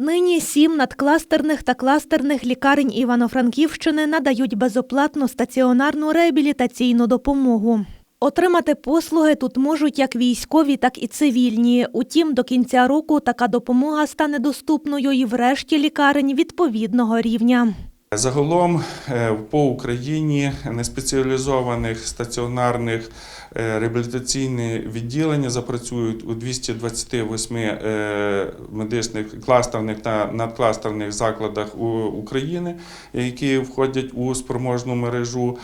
Нині сім надкластерних та кластерних лікарень Івано-Франківщини надають безоплатну стаціонарну реабілітаційну допомогу. Отримати послуги тут можуть як військові, так і цивільні. Утім, до кінця року така допомога стане доступною і в решті лікарень відповідного рівня. Загалом е, по Україні неспеціалізованих стаціонарних е, реабілітаційних відділення запрацюють у 228 е, медичних кластерних та надкластерних закладах України, які входять у спроможну мережу.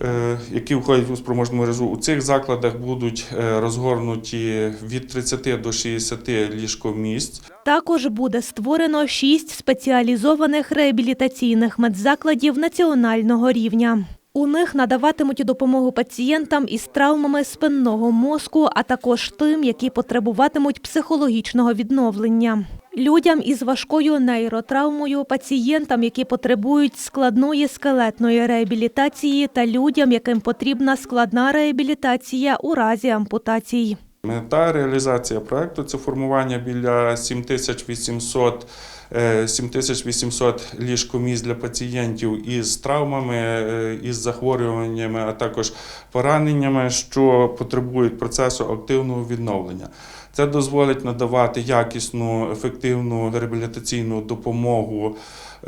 Е, Які входять у спроможну мережу у цих закладах будуть е, розгорнуті від 30 до 60 ліжкомісць. Також буде створено шість спеціалізованих реабілітаційних медзакладів національного рівня. У них надаватимуть допомогу пацієнтам із травмами спинного мозку, а також тим, які потребуватимуть психологічного відновлення. Людям із важкою нейротравмою, пацієнтам, які потребують складної скелетної реабілітації, та людям, яким потрібна складна реабілітація у разі ампутацій. Мета реалізація проекту це формування біля 7800 е, 7800 ліжкомісць для пацієнтів із травмами, е, із захворюваннями, а також пораненнями, що потребують процесу активного відновлення. Це дозволить надавати якісну, ефективну реабілітаційну допомогу,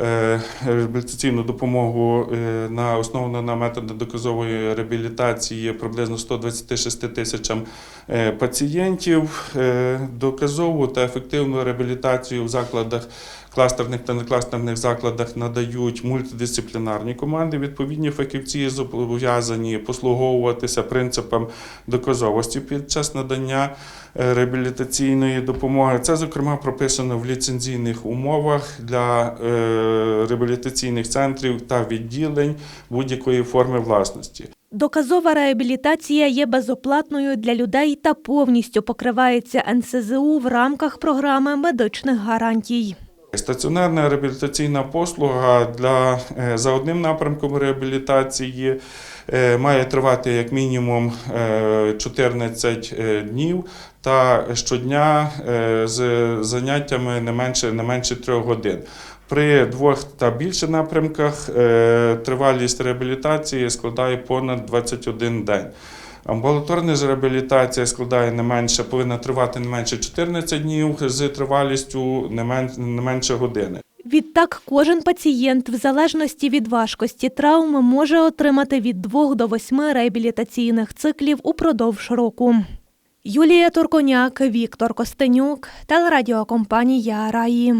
е, реабілітаційну допомогу е, на основану на методи доказової реабілітації приблизно 126 тисячам е, пацієнтів, е, доказову та ефективну реабілітацію в закладах. Кластерних та некластерних закладах надають мультидисциплінарні команди. Відповідні фахівці зобов'язані послуговуватися принципам доказовості під час надання е, реабілітаційної допомоги. Це, зокрема, прописано в ліцензійних умовах для е, реабілітаційних центрів та відділень будь-якої форми власності. Доказова реабілітація є безоплатною для людей та повністю покривається НСЗУ в рамках програми медичних гарантій. Стаціонарна реабілітаційна послуга для, е, за одним напрямком реабілітації е, має тривати як мінімум е, 14 е, днів та щодня з заняттями не менше, не менше 3 годин. При двох та більше напрямках е, тривалість реабілітації складає понад 21 день. Амбулаторна ж реабілітація складає не менше, повинна тривати не менше 14 днів з тривалістю не мен- не менше години. Відтак, кожен пацієнт, в залежності від важкості травм, може отримати від 2 до 8 реабілітаційних циклів упродовж року. Юлія Турконяк, Віктор Костенюк, телерадіокомпанія Раї.